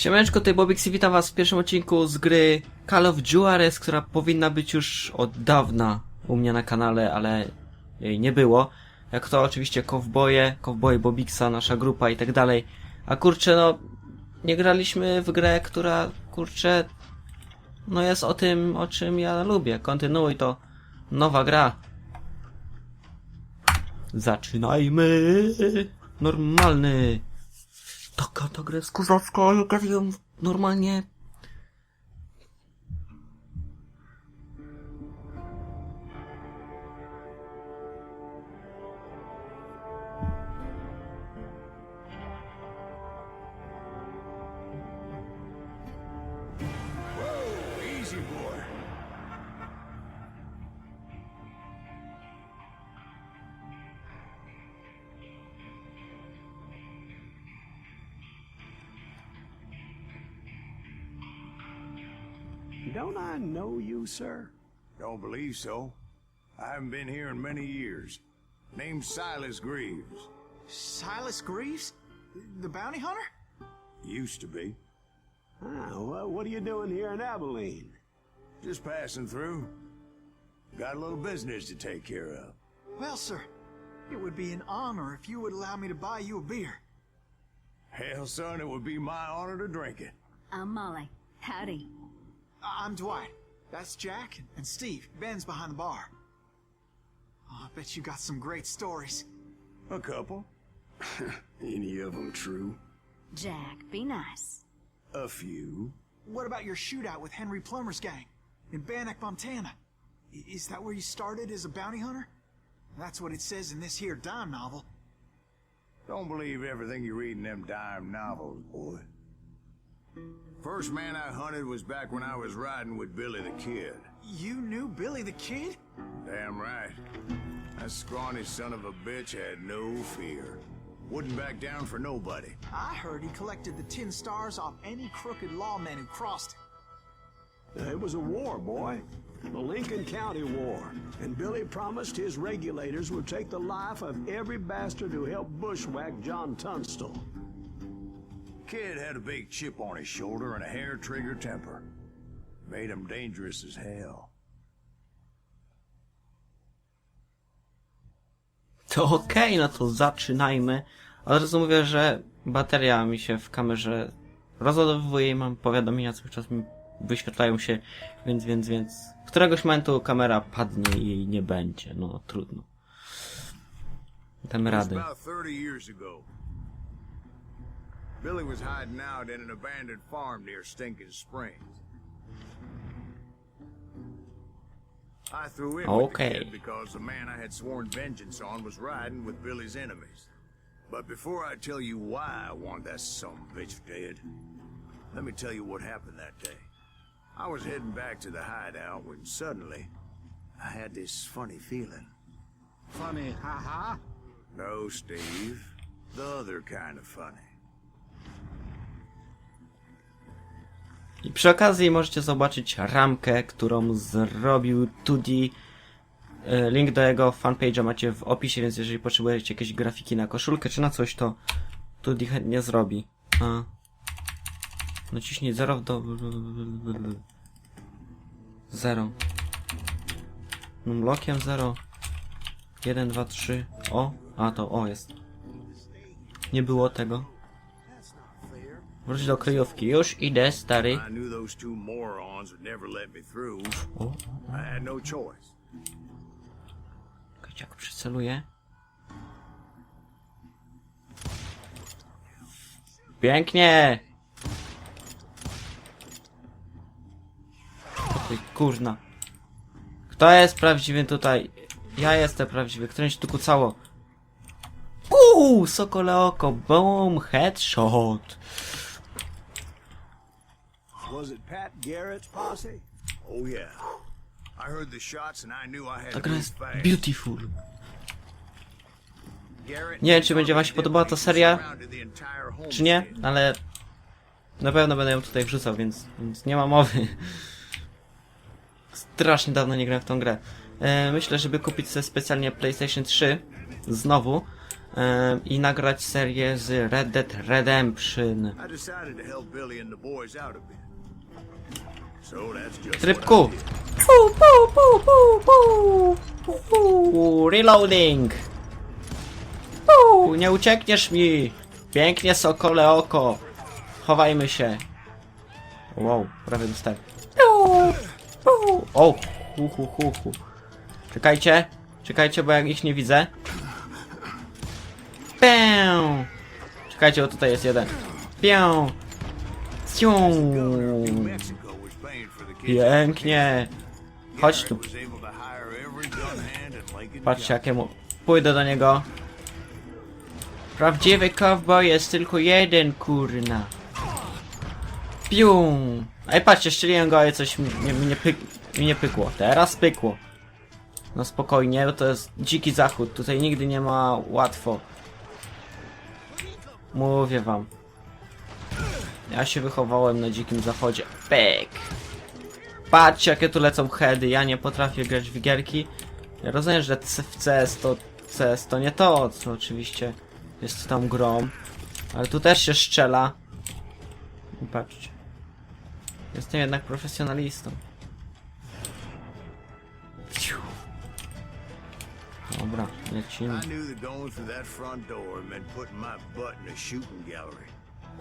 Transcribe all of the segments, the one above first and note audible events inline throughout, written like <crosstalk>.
Siemaneczko, tutaj Bobix witam was w pierwszym odcinku z gry Call of Juarez, która powinna być już od dawna u mnie na kanale, ale jej nie było. Jak to oczywiście Kowboje, Kowboje Bobixa, nasza grupa i tak dalej. A kurczę, no, nie graliśmy w grę, która, kurczę, no jest o tym, o czym ja lubię. Kontynuuj to. Nowa gra. Zaczynajmy. Normalny. Taka ta gra jest kozacka, ja grafiłem normalnie. Don't I know you, sir? Don't believe so. I haven't been here in many years. Name's Silas Greaves. Silas Greaves? The bounty hunter? Used to be. Ah, well, what are you doing here in Abilene? Just passing through. Got a little business to take care of. Well, sir, it would be an honor if you would allow me to buy you a beer. Hell, son, it would be my honor to drink it. I'm Molly. Howdy. I- I'm Dwight. That's Jack and Steve. Ben's behind the bar. Oh, I bet you got some great stories. A couple. <laughs> Any of them true? Jack, be nice. A few. What about your shootout with Henry Plummer's gang in Bannock, Montana? Is that where you started as a bounty hunter? That's what it says in this here dime novel. Don't believe everything you read in them dime novels, boy. First man I hunted was back when I was riding with Billy the Kid. You knew Billy the Kid? Damn right. That scrawny son of a bitch had no fear. Wouldn't back down for nobody. I heard he collected the tin stars off any crooked lawmen who crossed him. It was a war, boy. The Lincoln County War. And Billy promised his regulators would take the life of every bastard who helped bushwhack John Tunstall. Kid had a big chip on his shoulder and a hair trigger temper. Made him dangerous as hell. To okej, no to zaczynajmy. Od razu mówię, że bateria mi się w kamerze rozładowuje i mam powiadomienia, cały czas mi wyświetlają się, więc, więc, więc... Któregoś momentu kamera padnie i jej nie będzie, no trudno. Damy about 30 years ago. Billy was hiding out in an abandoned farm near Stinking Springs. I threw in with Okay. the because the man I had sworn vengeance on was riding with Billy's enemies. But before I tell you why I want that son of a bitch dead, let me tell you what happened that day. I was heading back to the hideout when suddenly I had this funny feeling. Funny, haha. No, Steve. The other kind of funny. I przy okazji możecie zobaczyć ramkę, którą zrobił Tudi. E, Link do jego fanpage'a macie w opisie, więc jeżeli potrzebujecie jakieś grafiki na koszulkę czy na coś, to Tudi chętnie zrobi. A. Naciśnij 0 do... 0. Numlokiem 0. 1, 2, 3. O! A to O jest. Nie było tego. Wróć do kryjówki. Już idę, stary. O, no choice. jak przyceluję. Pięknie! Ty kurna. Kto jest prawdziwy tutaj? Ja jestem prawdziwy. Którymś tu kucało. Uuu, sokole oko. Boom, headshot. Was it Pat Garrett's posse? Oh yeah. I heard the shots and I knew I had Ta gra jest beautiful. Nie wiem, czy będzie wam się podobała ta seria, czy nie, ale na pewno będę ją tutaj wrzucał, więc, więc nie ma mowy. Strasznie dawno nie grałem w tą grę. E, myślę, żeby kupić sobie specjalnie PlayStation 3 znowu, em, i nagrać serię z Red Dead Redemption. Trybku! Pu, pu, pu, pu, pu, pu, pu. Reloading! Pu, nie uciekniesz mi! Pięknie sokole oko! Chowajmy się! Wow, prawie dostałem. Pu, pu. O! Hu, hu, hu, hu. Czekajcie, czekajcie, bo ja ich nie widzę. Pę! Czekajcie, bo tutaj jest jeden. Pię! Ciu! Pięknie! Chodź tu. Patrzcie jakiemu... Pójdę do niego. Prawdziwy cowboy jest tylko jeden, kurna. Piu! Ej, patrzcie, strzeliłem go, ale coś mi nie, mi nie, pyk, mi nie pykło. Teraz pykło. No spokojnie, bo to jest dziki zachód. Tutaj nigdy nie ma łatwo. Mówię wam. Ja się wychowałem na dzikim zachodzie. Pyk! Patrzcie jakie tu lecą heady, ja nie potrafię grać w gierki. Ja rozumiem, że C- w CS to CS to nie to, co oczywiście jest tam grą. Ale tu też się strzela. I patrzcie. Jestem jednak profesjonalistą. Dobra, lecimy. I knew that going through that front door meant putting my butt in a shooting gallery.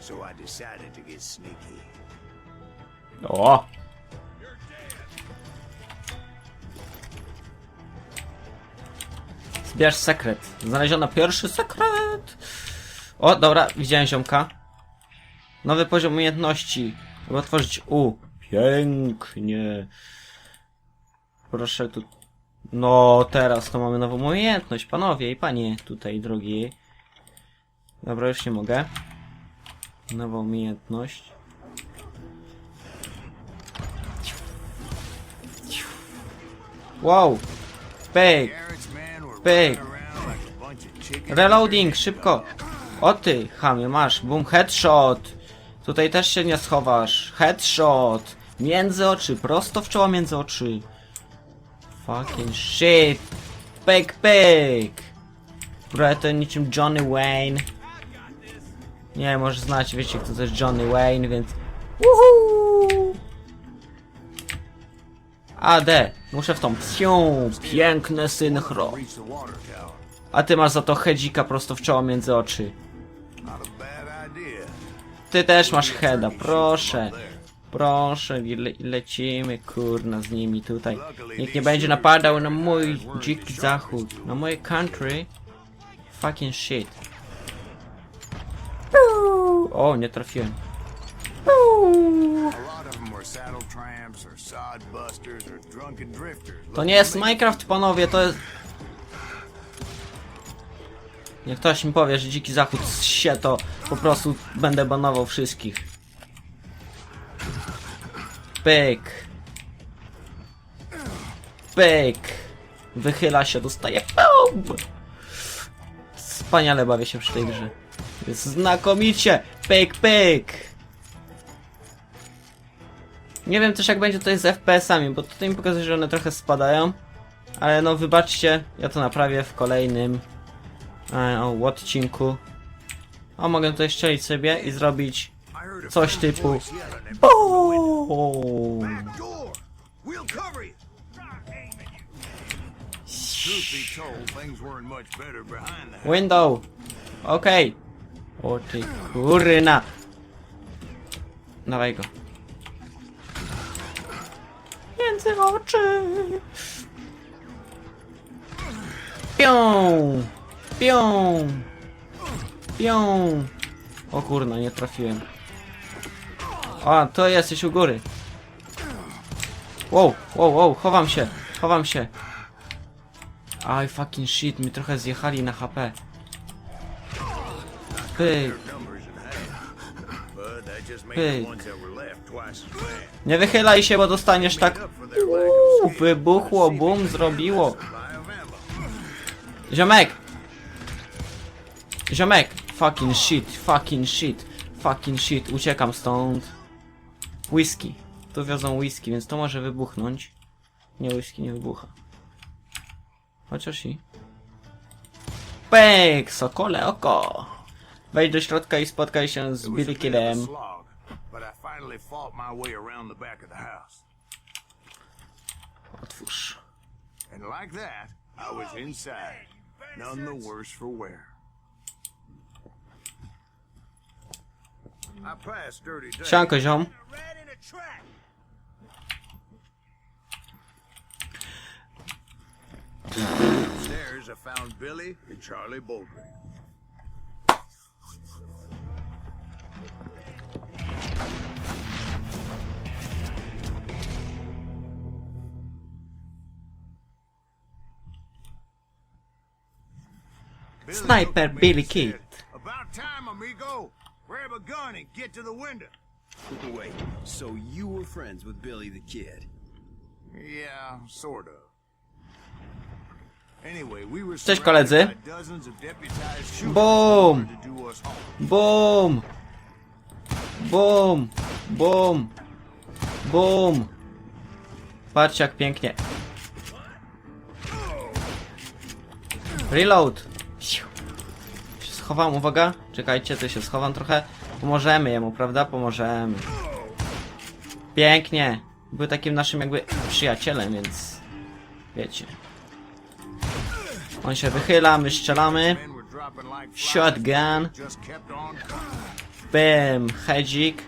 So I decided to get sneaky. O! Zbierz sekret. Znaleziono pierwszy sekret. O, dobra, widziałem ziomka. Nowy poziom umiejętności. Żeby otworzyć U. Pięknie. Proszę tu. No, teraz to mamy nową umiejętność, panowie i panie tutaj, drogi. Dobra, już nie mogę. Nowa umiejętność. Wow! Pyk! Chickens. Reloading, szybko! O ty, chamie, masz, boom, headshot! Tutaj też się nie schowasz. Headshot! Między oczy, prosto w czoło między oczy. Fucking shit! Pyk, pyk! To niczym Johnny Wayne. Nie, może znać, wiecie kto to jest Johnny Wayne, więc... Woohoo! AD, muszę w tą psią, piękne synchro. A ty masz za to hedzika prosto w czoło między oczy. Ty też masz heada, proszę. Proszę, le lecimy, kurna, z nimi tutaj. Nikt nie będzie napadał na mój dziki zachód, na moje country. Fucking shit. O, nie trafiłem. To nie jest Minecraft, panowie, to jest... Niech ktoś mi powie, że dziki zachód się to po prostu będę banował wszystkich. Pyk. Pyk. Wychyla się, dostaje. Pum! Wspaniale bawię się przy tej grze. Jest znakomicie. Pyk, pyk. Nie wiem też jak będzie tutaj z FPS-ami, bo tutaj mi pokazuje, że one trochę spadają. Ale no wybaczcie, ja to naprawię w kolejnym e, o, odcinku. O, mogę tutaj strzelić sobie i zrobić coś typu. BOOM! Window! Okej. O ty kurna! Dawaj go. Między oczy! Pią! Pią! Pią! O kurna, nie trafiłem. A, to jesteś u góry. Wow, wow, wow, chowam się, chowam się. Aj, fucking shit, mi trochę zjechali na HP. Pyk. Nie wychylaj się, bo dostaniesz tak... Uuu, wybuchło, bum, zrobiło. Ziomek! Ziomek! Fucking shit, fucking shit, fucking shit, uciekam stąd. Whisky. Tu wiozą whisky, więc to może wybuchnąć. Nie, whisky nie wybucha. Chociaż i... Pyk! Sokole oko! Wejdź do środka i spotkaj się z Billy a finally fought my way around the back of the house. Otwórz. And like that, I was inside. None the worse for wear. I passed Dirty Dave. Sianko, ziom. Rat a. Upstairs, I found Billy and Charlie Baldry. Sniper looked at me Billy and Kid. said, About time, amigo. Grab a gun and get to the window. Wait, so you were friends with Billy the Kid? Yeah, sort of. Anyway, we were Cześć, surrounded koledzy. by dozens of deputized shooters Boom. who wanted to do us harm. Bum! Bum! Bum! Bum! Patrzcie jak pięknie. Reload! Się schowam, uwaga. Czekajcie, to się schowam trochę. Pomożemy jemu, prawda? Pomożemy. Pięknie. Był takim naszym jakby przyjacielem, więc... Wiecie. On się wychyla, my strzelamy. Shotgun. Bam, hedzik.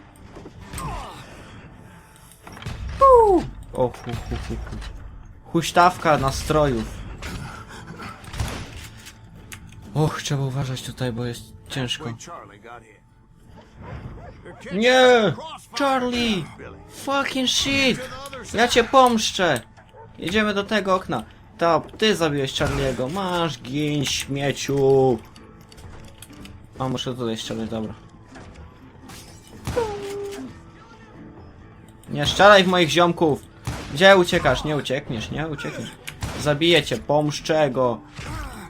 O, hu, hu, hu, hu. Huśtawka nastrojów. Och, trzeba uważać tutaj, bo jest ciężko. Nie! Charlie! Fucking shit! Ja cię pomszczę! Jedziemy do tego okna. To, ty zabiłeś Charliego. Masz gin, śmieciu! A, muszę tutaj strzelać, dobra. Nie strzelaj w moich ziomków! Gdzie uciekasz? Nie uciekniesz, nie uciekniesz. Zabiję cię, pomszczę go!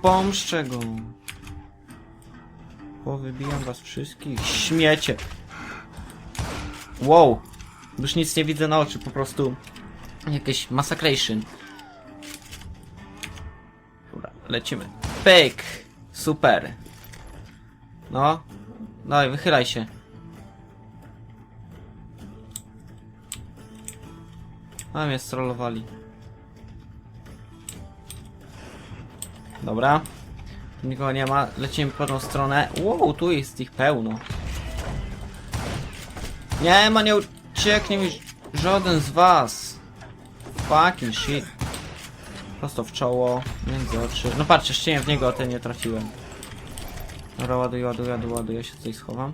Pomszczę go! Powybijam was wszystkich, śmiecie! Wow! Już nic nie widzę na oczy, po prostu jakieś massacration. Dobra, lecimy. Pyk! Super. No. Dawaj, wychylaj się. A mnie strollowali. Dobra. Nikogo nie ma. Lecimy w pewną stronę. Wow, tu jest ich pełno. Nie ma, nie ucieknie mi żaden z was. Fucking shit. Prosto w czoło, między oczy. No patrzcie, ścienię w niego, a ten nie trafiłem. Dobra, ładuję, ładuję, ładuję, ładuję, się tutaj schowam.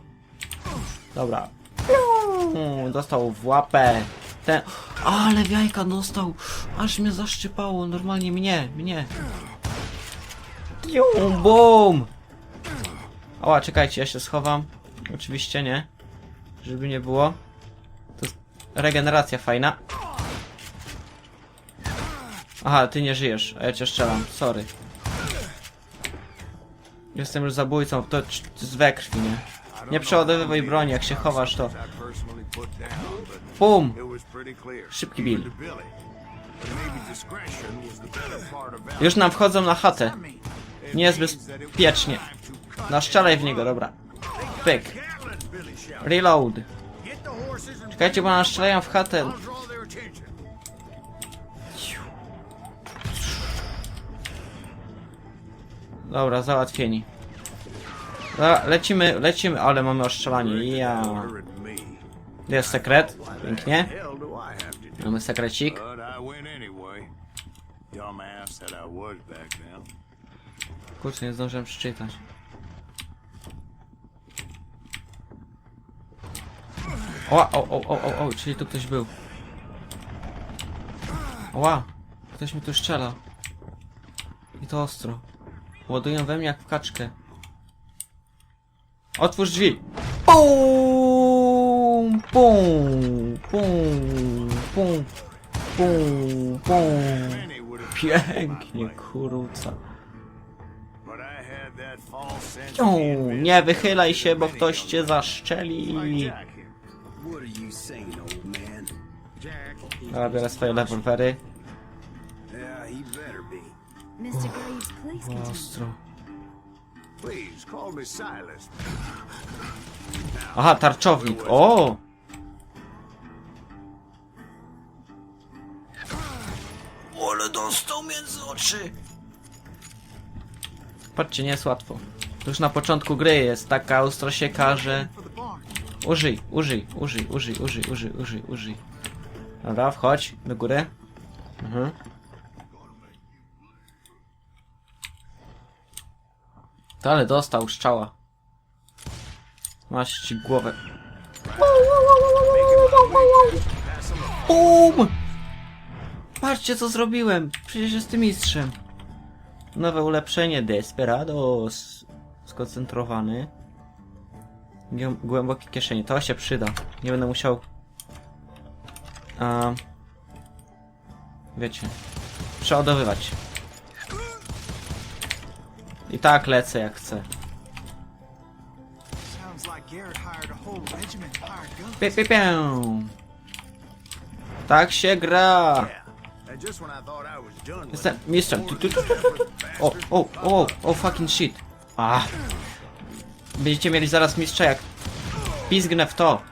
Dobra. Dostał w łapę. Ten... Ale jajka dostał. Aż mnie zaszczypało, normalnie mnie, mnie. Piu, Bum! Ała, czekajcie, ja się schowam. Oczywiście nie. Żeby nie było. To regeneracja fajna. Aha, ty nie żyjesz, a ja cię strzelam. Sorry. Jestem już zabójcą, to z we krwi, nie? Nie przeładowywaj broni, jak się chowasz to... Bum! Szybki Bill. Już nam wchodzą na chatę. It Nie jest means that it was bezpiecznie. Naszczalaj w niego, dobra. Pyk. Reload. Czekajcie, bo nas w chatę. Dobra, załatwieni. Dobra, lecimy, lecimy, ale mamy ostrzelanie. Ja. Jest sekret. Pięknie. Mamy sekrecik. Dumbass that I was back then. Kurczę, nie zdążyłem przeczytać. O, o, o, o, o, czyli tu ktoś był. Ła, ktoś mi tu strzela. I to ostro. Ładują we mnie jak w kaczkę. Otwórz drzwi. Pum, pum, pum, pum, pum, pum. Pięknie, kurca. O, nie wychylaj się, bo ktoś cię zaszczeli. Dobra, biorę swoje continue. Ostro. Aha, tarczownik. O! Ale dostał między oczy! Patrzcie, nie jest łatwo. Już na początku gry jest taka ostrosieka, że... Użyj, użyj, użyj, użyj, użyj, użyj, użyj, użyj. Dobra, wchodź do góry. Mhm. To ale dostał strzała. Masz ci głowę. BUM! Patrzcie co zrobiłem! Przecież jestem mistrzem. Nowe ulepszenie Desperados. Skoncentrowany. Głę- Głębokie kieszenie. To się przyda. Nie będę musiał... A, wiecie. Przeładowywać. I tak lecę jak chcę. Pie, pie, pie. Tak się gra! Jestem mistrzem. Tu, tu, tu. O, o, o, o, fucking shit. A. Będziecie mieli zaraz mistrza jak pizgnę w to.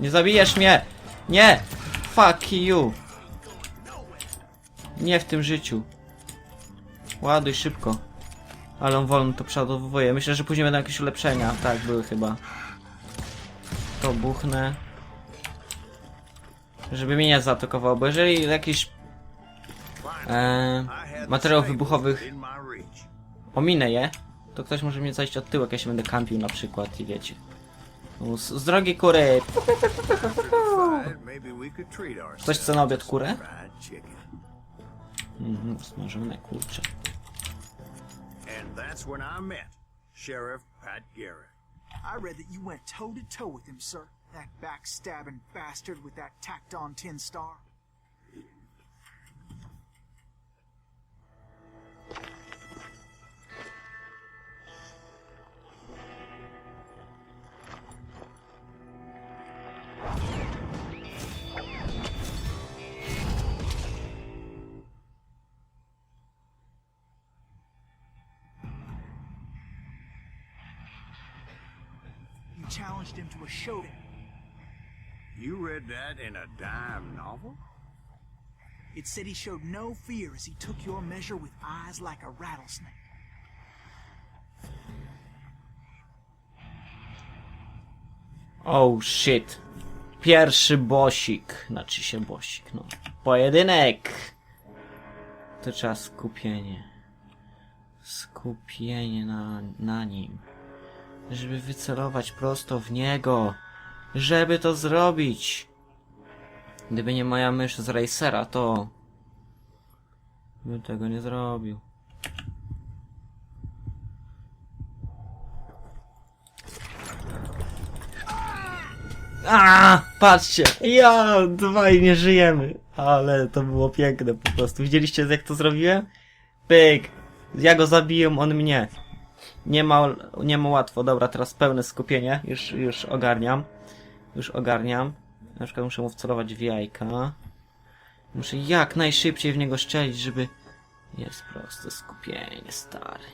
Nie zabijesz mnie! Nie! Fuck you! Nie w tym życiu. Ładuj szybko. Ale on wolno to przeładowuje. Myślę, że później będą jakieś ulepszenia. Tak, były chyba. To buchnę. Żeby mnie nie zaatakował, bo jeżeli jakiś e, materiał wybuchowych ominę je, to ktoś może mnie zajść od tyłu, jak ja się będę kampił na przykład i wiecie. Z, z drogi kury! Ktoś chce na obiad kurę? Mhm, smażone kurcze. Sheriff Pat Garrett. I read that you went toe to toe with him, sir. That backstabbing bastard with that tacked on tin star. You challenged him to a showdown. You read that in a dime novel? It said he showed no fear as he took your measure with eyes like a rattlesnake. Oh shit. Pierwszy bosik. Znaczy się bosik, no. Pojedynek! To trzeba skupienie. Skupienie na, na nim. Żeby wycelować prosto w niego. Żeby to zrobić. Gdyby nie moja mysz z Racera, to... Bym tego nie zrobił. A, patrzcie! Ja, dwaj nie żyjemy. Ale to było piękne po prostu. Widzieliście jak to zrobiłem? Pyk! Ja go zabiję, on mnie. Nie ma, nie ma łatwo. Dobra, teraz pełne skupienie. Już, już ogarniam. Już ogarniam. Na przykład muszę mu wcelować w jajka. Muszę jak najszybciej w niego szczelić, żeby... Jest proste skupienie, stary.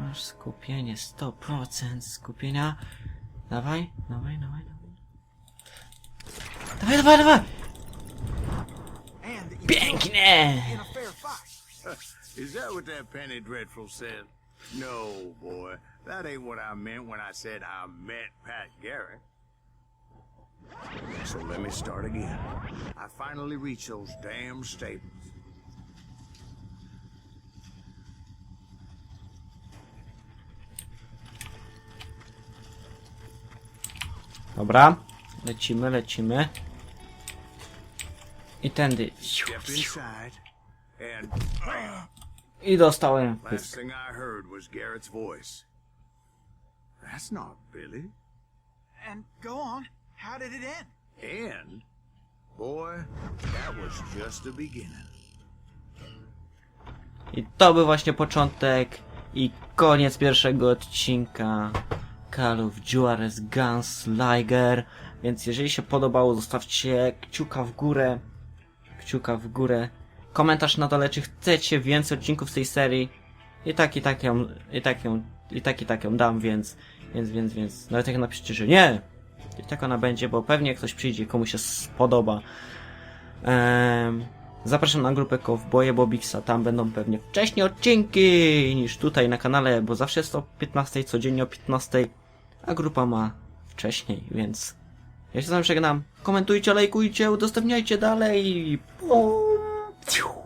Masz skupienie, 100% skupienia. Dawaj, dawaj, dawaj, dawaj. Dawaj, dawaj, dawaj! Pięknie! Is that what that Penny Dreadful said? No, boy. That ain't what I meant when I said I met Pat Garrett. So let me start again. I finally reached those damn stables. Dobra, lecimy, lecimy. I tędy. Stepped inside, and <gasps> I dostałem last thing I heard was Garrett's voice. That's not Billy. And go on. How did it end? And, boy, that was just the beginning. I to był właśnie początek i koniec pierwszego odcinka Call of Juarez Gunslinger. Więc jeżeli się podobało, zostawcie kciuka w górę. Kciuka w górę. Komentarz na dole, czy chcecie więcej odcinków z tej serii. I tak, i tak ją, i tak ją, i tak, i tak ją dam, więc, więc, więc, więc, nawet jak napiszecie, że nie, i tak ona będzie, bo pewnie ktoś przyjdzie, komu się spodoba. Ehm, zapraszam na grupę Cowboye Bobixa, tam będą pewnie wcześniej odcinki niż tutaj na kanale, bo zawsze jest o 15, codziennie o 15, a grupa ma wcześniej, więc ja się z wami żegnam. Komentujcie, lajkujcie, udostępniajcie dalej. Тихо.